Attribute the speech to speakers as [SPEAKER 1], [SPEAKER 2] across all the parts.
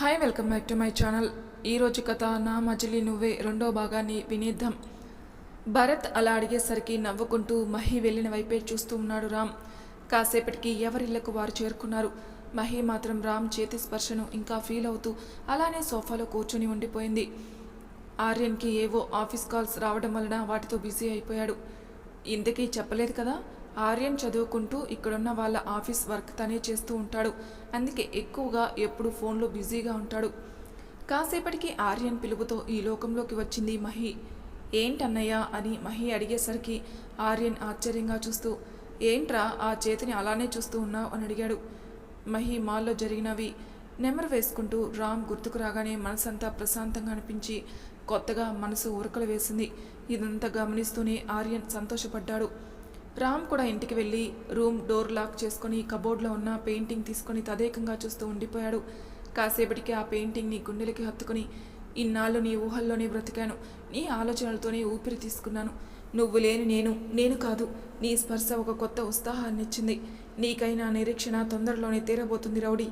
[SPEAKER 1] Hi welcome back to my channel ఈరోజు కథ నా మజిలీ నువ్వే రెండో భాగాన్ని వినేద్దాం. భరత్ అలా అడిగేసరికి నవ్వుకుంటూ మహి వెళ్ళిన వైపే చూస్తూ ఉన్నాడు రామ్. కాసేపటికి ఎవరిళ్ళకు వారు చేరుకున్నారు. మహి మాత్రం రామ్ చేతి స్పర్శను ఇంకా ఫీల్ అవుతూ అలానే సోఫాలో కూర్చొని ఉండిపోయింది. ఆర్యన్కి ఏవో ఆఫీస్ కాల్స్ రావడం వలన వాటితో బిజీ అయిపోయాడు. ఇంతకీ చెప్పలేదు కదా? ఆర్యన్ చదువుకుంటూ ఇక్కడున్న వాళ్ళ ఆఫీస్ వర్క్ తనే చేస్తూ ఉంటాడు. అందుకే ఎక్కువగా ఎప్పుడు ఫోన్లో బిజీగా ఉంటాడు. కాసేపటికి ఆర్యన్ పిలుపుతో ఈ లోకంలోకి వచ్చింది మహి. ఏంటన్నయ్య? అని మహి అడిగేసరికి ఆర్యన్ ఆశ్చర్యంగా చూస్తూ ఏంట్రా ఆ చేతిని అలానే చూస్తూ ఉన్నావు? అని అడిగాడు. మహి మాల్లో జరిగినవి నెమరు వేసుకుంటూ రామ్ గుర్తుకు రాగానే మనసంతా ప్రశాంతంగా అనిపించి కొత్తగా మనసు ఉరకలు వేసింది. ఇదంతా గమనిస్తూనే ఆర్యన్ సంతోషపడ్డాడు. రామ్ కూడా ఇంటికి వెళ్ళి రూమ్ డోర్ లాక్ చేసుకొని కబోర్డ్లో ఉన్న పెయింటింగ్ తీసుకొని తదేకంగా చూస్తూ ఉండిపోయాడు. కాసేపటికి ఆ పెయింటింగ్ని గుండెలకి హత్తుకుని ఇన్నాళ్ళు నీ ఊహల్లోనే బ్రతికాను. నీ ఆలోచనలతోనే ఊపిరి తీసుకున్నాను. నువ్వు లేని నేను నేను కాదు. నీ స్పర్శ ఒక కొత్త ఉత్సాహాన్ని ఇచ్చింది నీకైనా నిరీక్షణ తొందరలోనే తీరబోతుంది రౌడీ.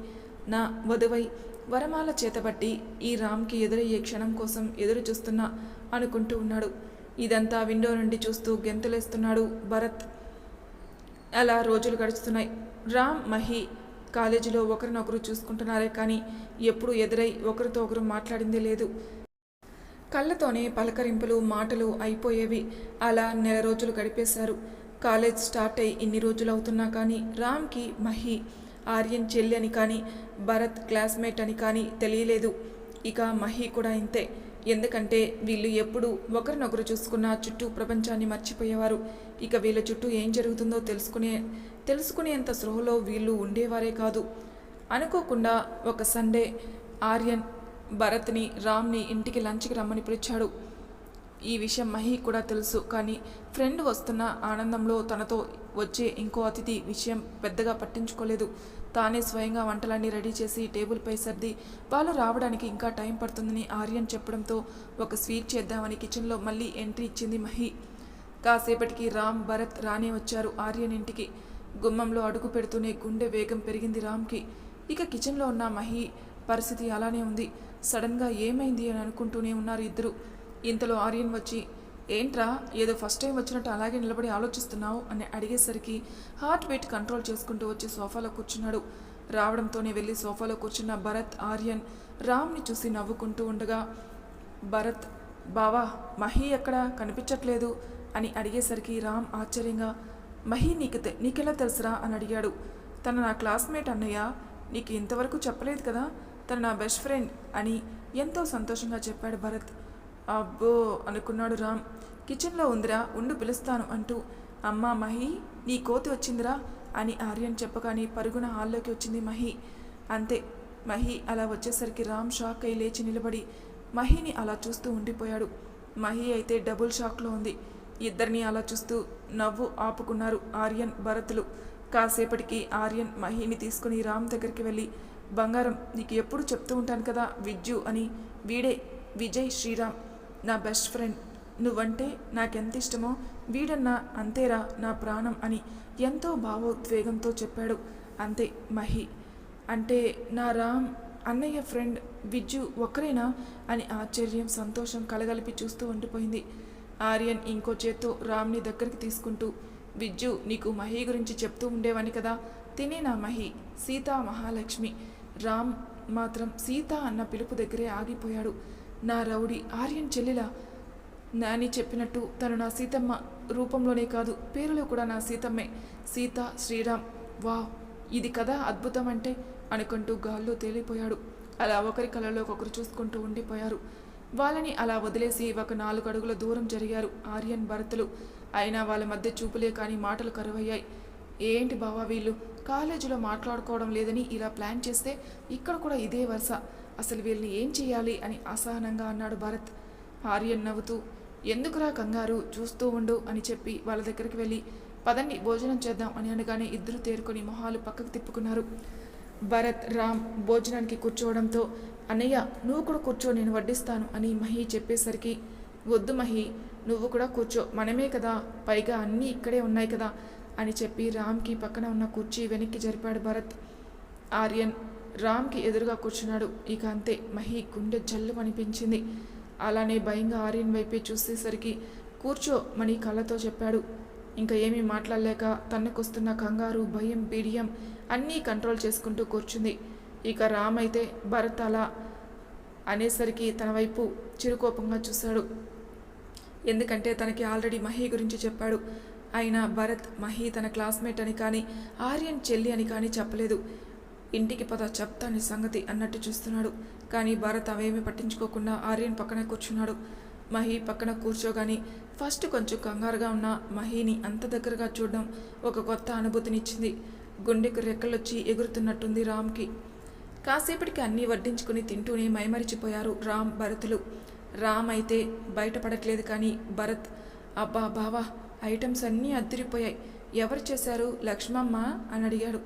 [SPEAKER 1] నా వధువై వరమాల చేతబట్టి ఈ రామ్కి ఎదురయ్యే క్షణం కోసం ఎదురు చూస్తున్నా అనుకుంటూ ఉన్నాడు. ఇదంతా విండో నుండి చూస్తూ గెంతులేస్తున్నాడు భరత్. అలా రోజులు గడుస్తున్నాయి. రామ్ మహి కాలేజీలో ఒకరినొకరు చూసుకుంటున్నారే కానీ ఎప్పుడు ఎదురై ఒకరితో ఒకరు మాట్లాడిందే లేదు. కళ్ళతోనే పలకరింపులు మాటలు అయిపోయేవి. అలా నెల రోజులు గడిపేశారు. కాలేజ్ స్టార్ట్ అయి ఇన్ని రోజులు అవుతున్నా కానీ రామ్కి మహి ఆర్యన్ చెల్లి అని కానీ భరత్ క్లాస్మేట్ అని కానీ తెలియలేదు. ఇక మహి కూడా ఇంతే. ఎందుకంటే వీళ్ళు ఎప్పుడు ఒకరినొకరు చూసుకున్న చుట్టూ ప్రపంచాన్ని మర్చిపోయేవారు. ఇక వీళ్ళ చుట్టూ ఏం జరుగుతుందో తెలుసుకునే తెలుసుకునేంత సృహలో వీళ్ళు ఉండేవారే కాదు. అనుకోకుండా ఒక సండే ఆర్యన్ భరత్ని రామ్ని ఇంటికి లంచ్కి రమ్మని పిలిచాడు. ఈ విషయం మహి కూడా తెలుసు కానీ ఫ్రెండ్ వస్తున్న ఆనందంలో తనతో వచ్చే ఇంకో అతిథి విషయం పెద్దగా పట్టించుకోలేదు. తానే స్వయంగా వంటలన్నీ రెడీ చేసి టేబుల్పై సర్ది వాళ్ళు రావడానికి ఇంకా టైం పడుతుందని ఆర్యన్ చెప్పడంతో ఒక స్వీట్ చేద్దామని కిచెన్లో మళ్ళీ ఎంట్రీ ఇచ్చింది మహి. కాసేపటికి రామ్ భరత్ రానే వచ్చారు ఆర్యన్ ఇంటికి. గుమ్మంలో అడుగు పెడుతూనే గుండె వేగం పెరిగింది రామ్కి. ఇక కిచెన్లో ఉన్న మహి పరిస్థితి అలానే ఉంది. సడన్గా ఏమైంది అని అనుకుంటూనే ఉన్నారు ఇద్దరు. ఇంతలో ఆర్యన్ వచ్చి ఏంట్రా ఏదో ఫస్ట్ టైం వచ్చినట్టు అలాగే నిలబడి ఆలోచిస్తున్నావు అని అడిగేసరికి హార్ట్ బీట్ కంట్రోల్ చేసుకుంటూ వచ్చి సోఫాలో కూర్చున్నాడు. రావడంతోనే వెళ్ళి సోఫాలో కూర్చున్న భరత్ ఆర్యన్ రామ్ని చూసి నవ్వుకుంటూ ఉండగా భరత్ బావా మహి ఎక్కడ? కనిపించట్లేదు అని అడిగేసరికి రామ్ ఆశ్చర్యంగా మహి నీకు తె- నీకెలా తెలుసురా? అని అడిగాడు. తన నా క్లాస్మేట్ అన్నయ్య నీకు ఇంతవరకు చెప్పలేదు కదా తను నా బెస్ట్ ఫ్రెండ్ అని ఎంతో సంతోషంగా చెప్పాడు భరత్. అబ్బో అనుకున్నాడు రామ్. కిచెన్లో ఉందిరా ఉండు పిలుస్తాను అంటూ. అమ్మా మహి నీ కోతి వచ్చిందిరా అని ఆర్యన్ చెప్పగానే పరుగున హాల్లోకి వచ్చింది మహి. అంతే మహి అలా వచ్చేసరికి రామ్ షాక్ అయి లేచి నిలబడి మహిని అలా చూస్తూ ఉండిపోయాడు. మహి అయితే డబుల్ షాక్లో ఉంది. ఇద్దరిని అలా చూస్తూ నవ్వు ఆపుకున్నారు ఆర్యన్ భరతులు. కాసేపటికి ఆర్యన్ మహిని తీసుకుని రామ్ దగ్గరికి వెళ్ళి బంగారం నీకు ఎప్పుడు చెప్తూ ఉంటాను కదా విజ్జు అని. వీడే విజయ్ శ్రీరామ్ నా బెస్ట్ ఫ్రెండ్ నువ్వంటే నాకెంత ఇష్టమో వీడన్నా అంతేరా నా ప్రాణం అని ఎంతో భావోద్వేగంతో చెప్పాడు. అంతే మహి. అంటే నా రామ్ అన్నయ్య ఫ్రెండ్ విజ్జు ఒక్కరేనా అని ఆశ్చర్యం సంతోషం కలగలిపి చూస్తూ ఉండిపోయింది. ఆర్యన్ ఇంకో చేత్తో రామ్ని దగ్గరికి తీసుకుంటూ విజ్జు నీకు మహి గురించి చెప్తూ ఉండేవాని కదా? తినే నా మహి సీతా మహాలక్ష్మి. రామ్ మాత్రం సీత అన్న పిలుపు దగ్గరే ఆగిపోయాడు. నా రౌడీ ఆర్యన్ చెల్లెల? నాని చెప్పినట్టు తను నా సీతమ్మ రూపంలోనే కాదు పేరులో కూడా నా సీతమ్మే. సీత శ్రీరామ్ వావ్ ఇది కదా అద్భుతం అంటే అనుకుంటూ గాల్లో తేలిపోయాడు. అలా ఒకరి కళ్ళలో ఒకరు చూసుకుంటూ ఉండిపోయారు. వాళ్ళని అలా వదిలేసి ఒక నాలుగు అడుగుల దూరం జరిగారు ఆర్యన్ భరతులు. అయినా వాళ్ళ మధ్య చూపులే కానీ మాటలు కరువయ్యాయి. ఏంటి బావా వీళ్ళు? కాలేజీలో మాట్లాడుకోవడం లేదని ఇలా ప్లాన్ చేస్తే ఇక్కడ కూడా ఇదే వరుస. అసలు వీళ్ళని ఏం చేయాలి అని అసహనంగా అన్నాడు భరత్. ఆర్యన్ నవ్వుతూ ఎందుకురా కంగారు? చూస్తూ ఉండు అని చెప్పి వాళ్ళ దగ్గరికి వెళ్ళి పదండి భోజనం చేద్దాం అని అనగానే ఇద్దరు తేరుకొని మొహాలు పక్కకు తిప్పుకున్నారు. భరత్ రామ్ భోజనానికి కూర్చోవడంతో అన్నయ్య నువ్వు కూడా కూర్చో నేను వడ్డిస్తాను అని మహి చెప్పేసరికి వద్దు మహి నువ్వు కూడా కూర్చో మనమే కదా పైగా అన్నీ ఇక్కడే ఉన్నాయి కదా అని చెప్పి రామ్కి పక్కన ఉన్న కుర్చీ వెనక్కి జరిపాడు భరత్. ఆర్యన్ రామ్కి ఎదురుగా కూర్చున్నాడు. ఇక అంతే. మహి గుండె జల్లు అనిపించింది అలానే భయంగా ఆర్యన్ వైపే చూసేసరికి కూర్చో మణి కళ్ళతో చెప్పాడు. ఇంకా ఏమీ మాట్లాడలేక తన్నుకొస్తున్న కంగారు భయం బీడియం అన్నీ కంట్రోల్ చేసుకుంటూ కూర్చుంది. ఇక రామ్ అయితే భరత్ అలా అనేసరికి తన వైపు చిరుకోపంగా చూశాడు. ఎందుకంటే తనకి ఆల్రెడీ మహి గురించి చెప్పాడు. అయినా భరత్ మహి తన క్లాస్మేట్ అని కానీ ఆర్యన్ చెల్లి అని కానీ చెప్పలేదు. ఇంటికి పద చెప్తాని సంగతి అన్నట్టు చూస్తున్నాడు. కానీ భరత్ అవేమీ పట్టించుకోకుండా ఆర్యన్ పక్కనే కూర్చున్నాడు. మహి పక్కన కూర్చోగాని ఫస్ట్ కొంచెం కంగారుగా ఉన్న మహిని అంత దగ్గరగా చూడడం ఒక కొత్త అనుభూతినిచ్చింది. గుండెకు రెక్కలొచ్చి ఎగురుతున్నట్టుంది రామ్కి. కాసేపటికి అన్నీ వడ్డించుకుని తింటూనే మైమరిచిపోయారు రామ్ భరతులు. రామ్ అయితే బయటపడట్లేదు కానీ భరత్ అబ్బా బావా ఐటమ్స్ అన్నీ అద్దిరిపోయాయి. ఎవరు చేశారు? లక్ష్మమ్మ? అని అడిగాడు.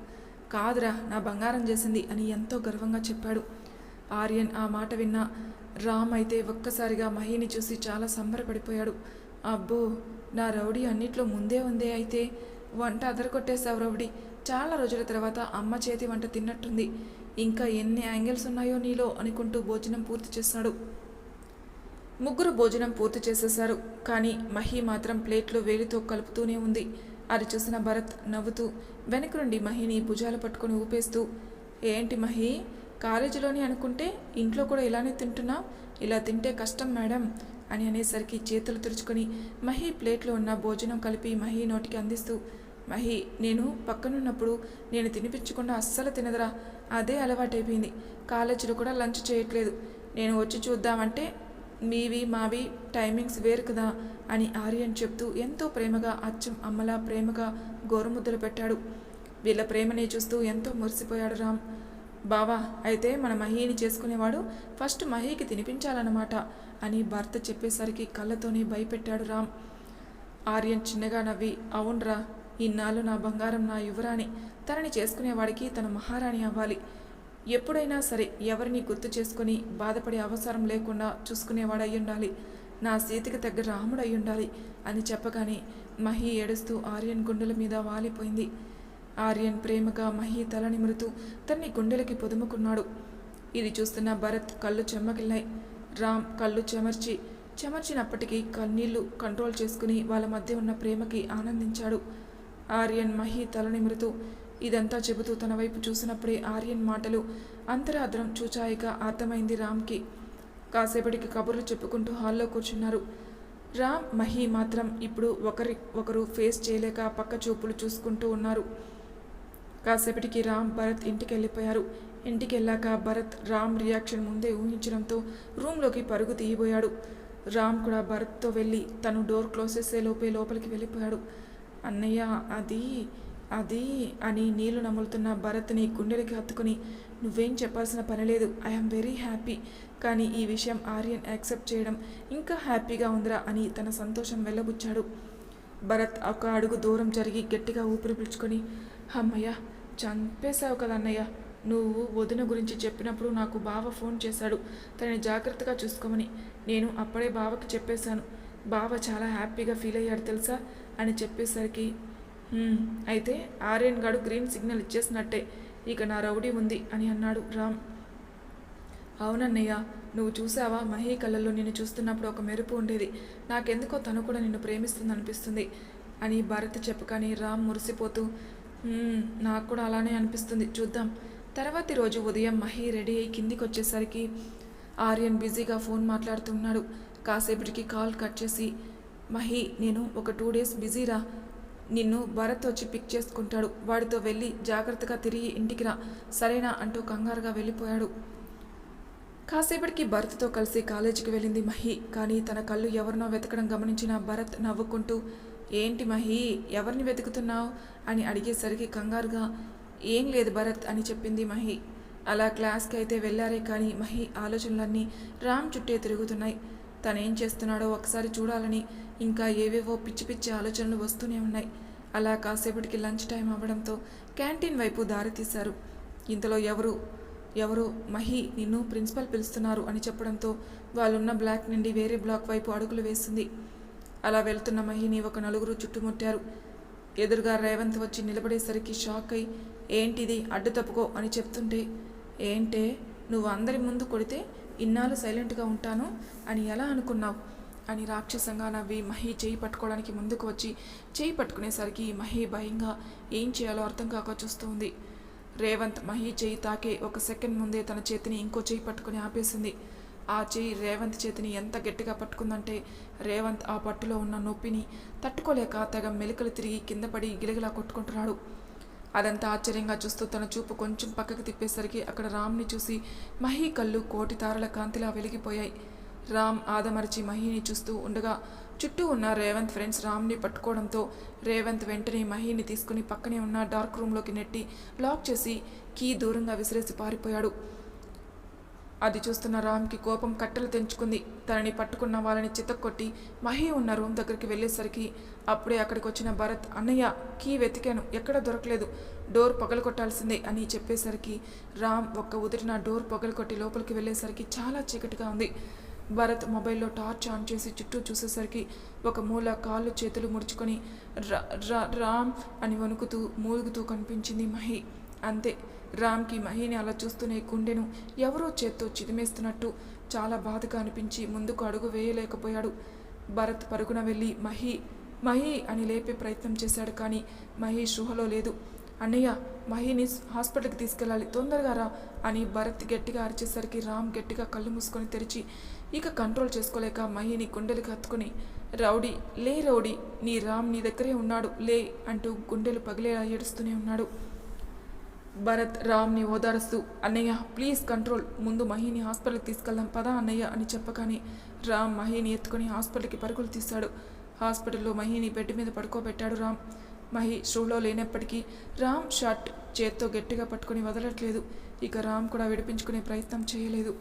[SPEAKER 1] కాదురా నా బంగారం చేసింది అని ఎంతో గర్వంగా చెప్పాడు. ఆర్యన్ ఆ మాట విన్న రామ్ అయితే ఒక్కసారిగా మహిని చూసి చాలా సంబరపడిపోయాడు. అబ్బో నా రౌడీ అన్నిట్లో ముందే ఉందే అయితే వంట అదరకొట్టేశావు రౌడీ. చాలా రోజుల తర్వాత అమ్మ చేతి వంట తిన్నట్టుంది. ఇంకా ఎన్ని యాంగిల్స్ ఉన్నాయో నీలో అనుకుంటూ భోజనం పూర్తి చేశాడు ముగ్గురు భోజనం పూర్తి చేసేశారు. కానీ మహి మాత్రం ప్లేట్లో వేలితో కలుపుతూనే ఉంది. అది చూసిన భరత్ నవ్వుతూ వెనక నుండి మహిని భుజాలు పట్టుకొని ఊపేస్తూ ఏంటి మహి కాలేజీలోని అనుకుంటే ఇంట్లో కూడా ఇలానే తింటున్నా ఇలా తింటే కష్టం మేడం అని అనేసరికి చేతులు తుడుచుకొని మహి ప్లేట్లో ఉన్న భోజనం కలిపి మహి నోటికి అందిస్తూ మహి నేను పక్కనున్నప్పుడు నేను తినిపించకుండా అస్సలు తినదురా అదే అలవాటైపోయింది. కాలేజీలో కూడా లంచ్ చేయట్లేదు. నేను వచ్చి చూద్దామంటే మీవి మావి టైమింగ్స్ వేరు కదా అని ఆర్యన్ చెప్తూ ఎంతో ప్రేమగా అచ్చం అమ్మలా ప్రేమగా గోరుముద్దలు పెట్టాడు. వీళ్ళ ప్రేమని చూస్తూ ఎంతో మురిసిపోయాడు రామ్. బావా అయితే మన మహీని చేసుకునేవాడు ఫస్ట్ మహీకి తినిపించాలన్నమాట అని భర్త చెప్పేసరికి కళ్ళతోనే భయపెట్టాడు రామ్. ఆర్యన్ చిన్నగా నవ్వి అవునరా ఇన్నాళ్ళు నా బంగారం నా యువరాణి. తనని చేసుకునేవాడికి తన మహారాణి అవ్వాలి. ఎప్పుడైనా సరే ఎవరిని గుర్తు చేసుకుని బాధపడే అవసరం లేకుండా చూసుకునేవాడై ఉండాలి నా సీతకి తగ్గ రాముడు అయి ఉండాలి అని చెప్పగానే మహి ఏడుస్తూ ఆర్యన్ గుండెల మీద వాలిపోయింది. ఆర్యన్ ప్రేమగా మహి తల నిమురుతూ తన్ని గుండెలకి పొదుముకున్నాడు. ఇది చూస్తున్న భరత్ కళ్ళు చెమ్మకిల్లాయి రామ్ కళ్ళు చెమర్చి చెమర్చినప్పటికీ కన్నీళ్ళు కంట్రోల్ చేసుకుని వాళ్ళ మధ్య ఉన్న ప్రేమకి ఆనందించాడు. ఆర్యన్ మహి తల నిమురుతూ ఇదంతా చెబుతూ తన వైపు చూసినప్పుడే ఆర్యన్ మాటలు అంతరాద్రం చూచాయిగా అర్థమైంది రామ్కి. కాసేపటికి కబుర్లు చెప్పుకుంటూ హాల్లో కూర్చున్నారు. రామ్ మహి మాత్రం ఇప్పుడు ఒకరి ఒకరు ఫేస్ చేయలేక పక్క చూపులు చూసుకుంటూ ఉన్నారు. కాసేపటికి రామ్ భరత్ ఇంటికి వెళ్ళిపోయారు ఇంటికి వెళ్ళాక భరత్ రామ్ రియాక్షన్ ముందే ఊహించడంతో రూమ్లోకి పరుగు తీయబోయాడు. రామ్ కూడా భరత్తో వెళ్ళి తను డోర్ క్లోజ్ చేసే లోపే లోపలికి వెళ్ళిపోయాడు. అన్నయ్య అది అది అని నీళ్ళు నములుతున్న భరత్ని గుండెలకి హత్తుకుని నువ్వేం చెప్పాల్సిన పని లేదు. ఐఎమ్ వెరీ హ్యాపీ కానీ ఈ విషయం ఆర్యన్ యాక్సెప్ట్ చేయడం ఇంకా హ్యాపీగా ఉందిరా అని తన సంతోషం వెళ్ళబుచ్చాడు భరత్ ఒక అడుగు దూరం జరిగి గట్టిగా ఊపిరి పీల్చుకొని అమ్మయ్య చంపేశావు కదా అన్నయ్య. నువ్వు వదిన గురించి చెప్పినప్పుడు నాకు బావ ఫోన్ చేశాడు. తనని జాగ్రత్తగా చూసుకోమని. నేను అప్పుడే బావకి చెప్పేశాను. బావ చాలా హ్యాపీగా ఫీల్ అయ్యాడు తెలుసా? అని చెప్పేసరికి అయితే ఆర్యన్ గాడు గ్రీన్ సిగ్నల్ ఇచ్చేసినట్టే. ఇక నా రౌడీ ఉంది అని అన్నాడు రామ్. అవునన్నయ్య నువ్వు చూసావా? మహీ కళ్ళల్లో నిన్ను చూస్తున్నప్పుడు ఒక మెరుపు ఉండేది. నాకెందుకో తను కూడా నిన్ను ప్రేమిస్తుంది అనిపిస్తుంది అని భరత్ చెప్పగానే రామ్ మురిసిపోతూ నాకు కూడా అలానే అనిపిస్తుంది. చూద్దాం. తర్వాతి రోజు ఉదయం మహి రెడీ అయ్యి కిందికి వచ్చేసరికి ఆర్యన్ బిజీగా ఫోన్ మాట్లాడుతున్నాడు కాసేపటికి కాల్ కట్ చేసి మహి నేను ఒక టూ డేస్ బిజీరా? నిన్ను భరత్ వచ్చి పిక్ చేసుకుంటాడు. వాడితో వెళ్ళి జాగ్రత్తగా తిరిగి ఇంటికి రా. సరేనా? అంటూ కంగారుగా వెళ్ళిపోయాడు. కాసేపటికి భరత్తో కలిసి కాలేజీకి వెళ్ళింది మహి. కానీ తన కళ్ళు ఎవరినో వెతకడం గమనించిన భరత్ నవ్వుకుంటూ ఏంటి మహి? ఎవరిని వెతుకుతున్నావు? అని అడిగేసరికి కంగారుగా ఏం లేదు భరత్ అని చెప్పింది మహి. అలా క్లాస్కి అయితే వెళ్ళారే కానీ మహి ఆలోచనలన్నీ రామ్ చుట్టే తిరుగుతున్నాయి. తనేం చేస్తున్నాడో ఒకసారి చూడాలని ఇంకా ఏవేవో పిచ్చి పిచ్చి ఆలోచనలు వస్తూనే ఉన్నాయి. అలా కాసేపటికి లంచ్ టైం అవ్వడంతో క్యాంటీన్ వైపు దారి తీశారు. ఇంతలో ఎవరు ఎవరు మహి నిన్ను ప్రిన్సిపల్ పిలుస్తున్నారు అని చెప్పడంతో వాళ్ళున్న బ్లాక్ నుండి వేరే బ్లాక్ వైపు అడుగులు వేస్తుంది అలా వెళ్తున్న మహిని ఒక నలుగురు చుట్టుముట్టారు. ఎదురుగా రేవంత్ వచ్చి నిలబడేసరికి షాక్ అయి ఏంటిది? అడ్డు తప్పుకో అని చెప్తుంటే ఏంటే? నువ్వు అందరి ముందు కొడితే ఇన్నాళ్ళు సైలెంట్గా ఉంటాను అని ఎలా అనుకున్నావు? అని రాక్షసంగా నవ్వి మహి చేయి పట్టుకోవడానికి ముందుకు వచ్చి చేయి పట్టుకునేసరికి మహి భయంగా ఏం చేయాలో అర్థం కాక చూస్తుంది. రేవంత్ మహి చేయి తాకే ఒక సెకండ్ ముందే తన చేతిని ఇంకో చేయి పట్టుకుని ఆపేసింది. ఆ చేయి రేవంత్ చేతిని ఎంత గట్టిగా పట్టుకుందంటే రేవంత్ ఆ పట్టులో ఉన్న నొప్పిని తట్టుకోలేక తెగ మెలికలు తిరిగి కింద పడి గిలగిలా కొట్టుకుంటున్నాడు. అదంతా ఆశ్చర్యంగా చూస్తూ తన చూపు కొంచెం పక్కకి తిప్పేసరికి అక్కడ రామ్ని చూసి మహి కళ్ళు కోటి తారల కాంతిలా వెలిగిపోయాయి. రామ్ ఆదమరిచి మహిని చూస్తూ ఉండగా చుట్టూ ఉన్న రేవంత్ ఫ్రెండ్స్ రామ్ని పట్టుకోవడంతో రేవంత్ వెంటనే మహిని తీసుకుని పక్కనే ఉన్న డార్క్ రూమ్లోకి నెట్టి లాక్ చేసి కీ దూరంగా విసిరేసి పారిపోయాడు. అది చూస్తున్న రామ్కి కోపం కట్టెలు తెంచుకుంది. తనని పట్టుకున్న వాళ్ళని చితక్కొట్టి మహి ఉన్న రూమ్ దగ్గరికి వెళ్ళేసరికి అప్పుడే అక్కడికి వచ్చిన భరత్ అన్నయ్య కీ వెతికాను. ఎక్కడ దొరకలేదు. డోర్ పగలగొట్టాల్సిందే అని చెప్పేసరికి రామ్ ఒక్క ఉదిరిన డోర్ పగలగొట్టి లోపలికి వెళ్ళేసరికి చాలా చీకటిగా ఉంది. భరత్ మొబైల్లో టార్చ్ ఆన్ చేసి చుట్టూ చూసేసరికి ఒక మూల కాళ్ళు చేతులు ముడుచుకొని రా- రా- రామ్ అని వణుకుతూ మూలుగుతూ కనిపించింది మహి. అంతే. రామ్కి మహిని అలా చూస్తూనే గుండెను ఎవరో చేత్తో చిదిమేస్తున్నట్టు చాలా బాధగా అనిపించి ముందుకు అడుగు వేయలేకపోయాడు. భరత్ పరుగున వెళ్ళి మహి మహి అని లేపే ప్రయత్నం చేశాడు కానీ మహి శుహలో లేదు. అన్నయ్య మహిని హాస్పిటల్కి తీసుకెళ్ళాలి తొందరగా రా అని భరత్ గట్టిగా అరిచేసరికి రామ్ గట్టిగా కళ్ళు మూసుకొని తెరిచి ఇక కంట్రోల్ చేసుకోలేక మహిని గుండెలకు హత్తుకుని రౌడీ లే రౌడీ నీ రామ్ నీ దగ్గరే ఉన్నాడు లే అంటూ గుండెలు పగిలేలా ఏడుస్తూనే ఉన్నాడు. భరత్ రామ్ని ఓదారుస్తూ అన్నయ్య ప్లీజ్ కంట్రోల్. ముందు మహిని హాస్పిటల్కి తీసుకెళ్దాం. పదా అన్నయ్య అని చెప్పగానే రామ్ మహిని ఎత్తుకొని హాస్పిటల్కి పరుగులు తీశాడు హాస్పిటల్లో మహిని బెడ్ మీద పడుకోబెట్టాడు రామ్. మహి షూలో లేనప్పటికీ రామ్ షర్ట్ చేత్తో గట్టిగా పట్టుకుని వదలట్లేదు. ఇక రామ్ కూడా విడిపించుకునే ప్రయత్నం చేయలేదు.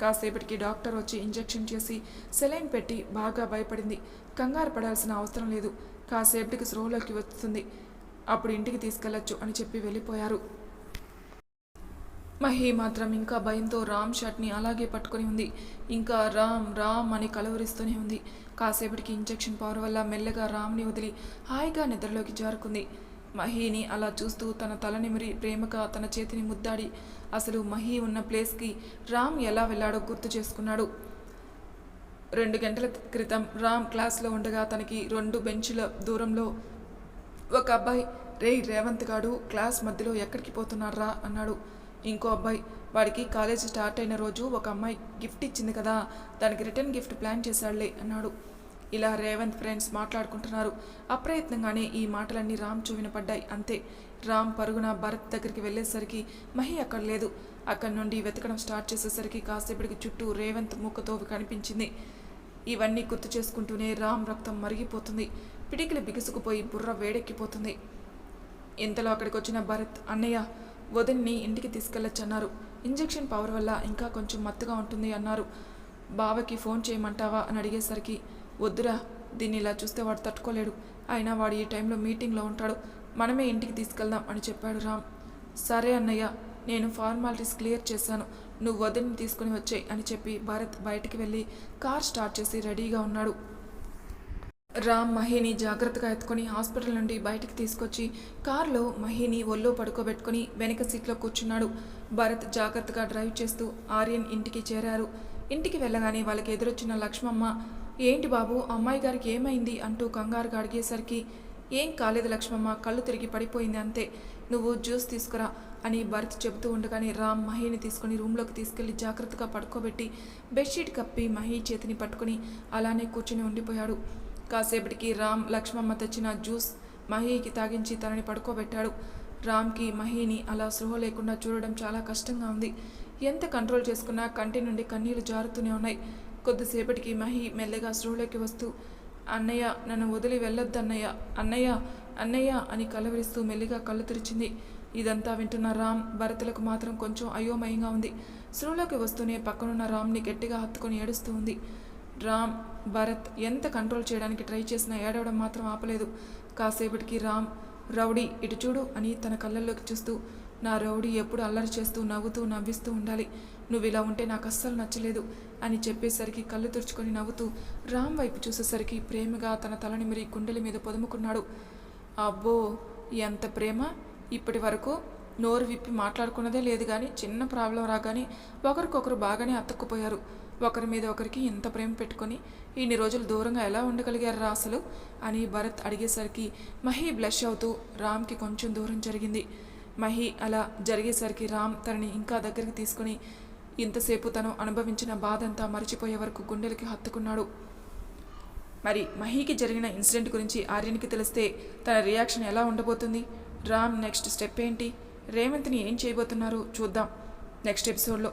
[SPEAKER 1] కాసేపటికి డాక్టర్ వచ్చి ఇంజెక్షన్ చేసి సెలైన్ పెట్టి బాగా భయపడింది. కంగారు పడాల్సిన అవసరం లేదు. కాసేపటికి స్రోలోకి వస్తుంది. అప్పుడు ఇంటికి తీసుకెళ్ళొచ్చు అని చెప్పి వెళ్ళిపోయారు. మహి మాత్రం ఇంకా భయంతో రామ్ షర్ట్ని అలాగే పట్టుకొని ఉంది. ఇంకా రామ్ రామ్ అని కలవరిస్తూనే ఉంది. కాసేపటికి ఇంజెక్షన్ పవర్ వల్ల మెల్లగా రామ్ని వదిలి హాయిగా నిద్రలోకి జారుకుంది. మహిని అలా చూస్తూ తన తల నిమిరి ప్రేమగా తన చేతిని ముద్దాడి అసలు మహి ఉన్న ప్లేస్కి రామ్ ఎలా వెళ్ళాడో గుర్తు చేసుకున్నాడు. రెండు గంటల క్రితం రామ్ క్లాస్లో ఉండగా తనకి రెండు బెంచుల దూరంలో ఒక అబ్బాయి రే రేవంత్ గాడు క్లాస్ మధ్యలో ఎక్కడికి పోతున్నారా అన్నాడు. ఇంకో అబ్బాయి. వాడికి కాలేజ్ స్టార్ట్ అయిన రోజు ఒక అమ్మాయి గిఫ్ట్ ఇచ్చింది కదా దానికి రిటర్న్ గిఫ్ట్ ప్లాన్ చేశాడులే అన్నాడు. ఇలా రేవంత్ ఫ్రెండ్స్ మాట్లాడుకుంటున్నారు. అప్రయత్నంగానే ఈ మాటలన్నీ రామ్ చూవిన పడ్డాయి. అంతే. రామ్ పరుగున భరత్ దగ్గరికి వెళ్ళేసరికి మహి అక్కడ లేదు అక్కడి నుండి వెతకడం స్టార్ట్ చేసేసరికి కాసేపటికి చుట్టూ రేవంత్ మూకతో కనిపించింది. ఇవన్నీ గుర్తు చేసుకుంటూనే రామ్ రక్తం మరిగిపోతుంది. పిడికిలి బిగుసుకుపోయి బుర్ర వేడెక్కిపోతుంది. ఇంతలో అక్కడికి వచ్చిన భరత్ అన్నయ్య వదిన్ని ఇంటికి తీసుకెళ్ళొచ్చన్నారు. ఇంజెక్షన్ పవర్ వల్ల ఇంకా కొంచెం మత్తుగా ఉంటుంది అన్నారు. బావకి ఫోన్ చేయమంటావా అని అడిగేసరికి వద్దురా దీన్ని ఇలా చూస్తే వాడు తట్టుకోలేడు. అయినా వాడు ఈ టైంలో మీటింగ్లో ఉంటాడు. మనమే ఇంటికి తీసుకెళ్దాం అని చెప్పాడు రామ్. సరే అన్నయ్య నేను ఫార్మాలిటీస్ క్లియర్ చేశాను. నువ్వు వదిన్ని తీసుకుని వచ్చాయి అని చెప్పి భరత్ బయటికి వెళ్ళి కార్ స్టార్ట్ చేసి రెడీగా ఉన్నాడు. రామ్ మహిని జాగ్రత్తగా ఎత్తుకొని హాస్పిటల్ నుండి బయటికి తీసుకొచ్చి కారులో మహిని ఒళ్ళో పడుకోబెట్టుకొని వెనక సీట్లో కూర్చున్నాడు. భరత్ జాగ్రత్తగా డ్రైవ్ చేస్తూ ఆర్యన్ ఇంటికి చేరారు. ఇంటికి వెళ్ళగానే వాళ్ళకి ఎదురొచ్చిన లక్ష్మమ్మ ఏంటి బాబు అమ్మాయి గారికి ఏమైంది? అంటూ కంగారుగా అడిగేసరికి ఏం కాలేదు లక్ష్మమ్మ కళ్ళు తిరిగి పడిపోయింది అంతే. నువ్వు జ్యూస్ తీసుకురా అని భరత్ చెబుతూ ఉండగానే రామ్ మహిని తీసుకుని రూమ్లోకి తీసుకెళ్ళి జాగ్రత్తగా పడుకోబెట్టి బెడ్షీట్ కప్పి మహి చేతిని పట్టుకుని అలానే కూర్చుని ఉండిపోయాడు. కాసేపటికి రామ్ లక్ష్మమ్మ తెచ్చిన జ్యూస్ మహీకి తాగించి తనని పడుకోబెట్టాడు. రామ్కి మహీని అలా సృహ లేకుండా చూడడం చాలా కష్టంగా ఉంది. ఎంత కంట్రోల్ చేసుకున్నా కంటి నుండి కన్నీళ్ళు జారుతూనే ఉన్నాయి. కొద్దిసేపటికి మహి మెల్లగా సృహలోకి వస్తూ అన్నయ్య నన్ను వదిలి వెళ్ళొద్దు అన్నయ్య. అన్నయ్య అన్నయ్య అని కలవరిస్తూ మెల్లిగా కళ్ళు తెరిచింది. ఇదంతా వింటున్న రామ్ భరతులకు మాత్రం కొంచెం అయోమయంగా ఉంది. సృహలోకి వస్తూనే పక్కనున్న రామ్ని గట్టిగా హత్తుకొని ఏడుస్తూ ఉంది. రామ్ భరత్ ఎంత కంట్రోల్ చేయడానికి ట్రై చేసినా ఏడవడం మాత్రం ఆపలేదు. కాసేపటికి రామ్ రౌడీ ఇటు చూడు అని తన కళ్ళల్లోకి చూస్తూ నా రౌడీ ఎప్పుడు అల్లరి చేస్తూ నవ్వుతూ నవ్విస్తూ ఉండాలి. నువ్వు ఇలా ఉంటే నాకు అస్సలు నచ్చలేదు అని చెప్పేసరికి కళ్ళు తుడుచుకొని నవ్వుతూ రామ్ వైపు చూసేసరికి ప్రేమగా తన తలని మరి గుండెల మీద పొదుముకున్నాడు. అబ్బో ఎంత ప్రేమ! ఇప్పటి వరకు నోరు విప్పి మాట్లాడుకున్నదే లేదు కానీ చిన్న ప్రాబ్లం రాగానే ఒకరికొకరు బాగానే అతక్కుపోయారు. ఒకరి మీద ఒకరికి ఇంత ప్రేమ పెట్టుకొని ఇన్ని రోజులు దూరంగా ఎలా ఉండగలిగారా అసలు? అని భరత్ అడిగేసరికి మహి బ్లష్ అవుతూ రామ్కి కొంచెం దూరం జరిగింది. మహి అలా జరిగేసరికి రామ్ తనని ఇంకా దగ్గరికి తీసుకుని ఇంతసేపు తను అనుభవించిన బాధంతా మరిచిపోయే వరకు గుండెలకి హత్తుకున్నాడు. మరి మహీకి జరిగిన ఇన్సిడెంట్ గురించి ఆర్యన్కి తెలిస్తే తన రియాక్షన్ ఎలా ఉండబోతుంది? రామ్ నెక్స్ట్ స్టెప్ ఏంటి? రేవంత్ని ఏం చేయబోతున్నారు? చూద్దాం. నెక్స్ట్ ఎపిసోడ్లో.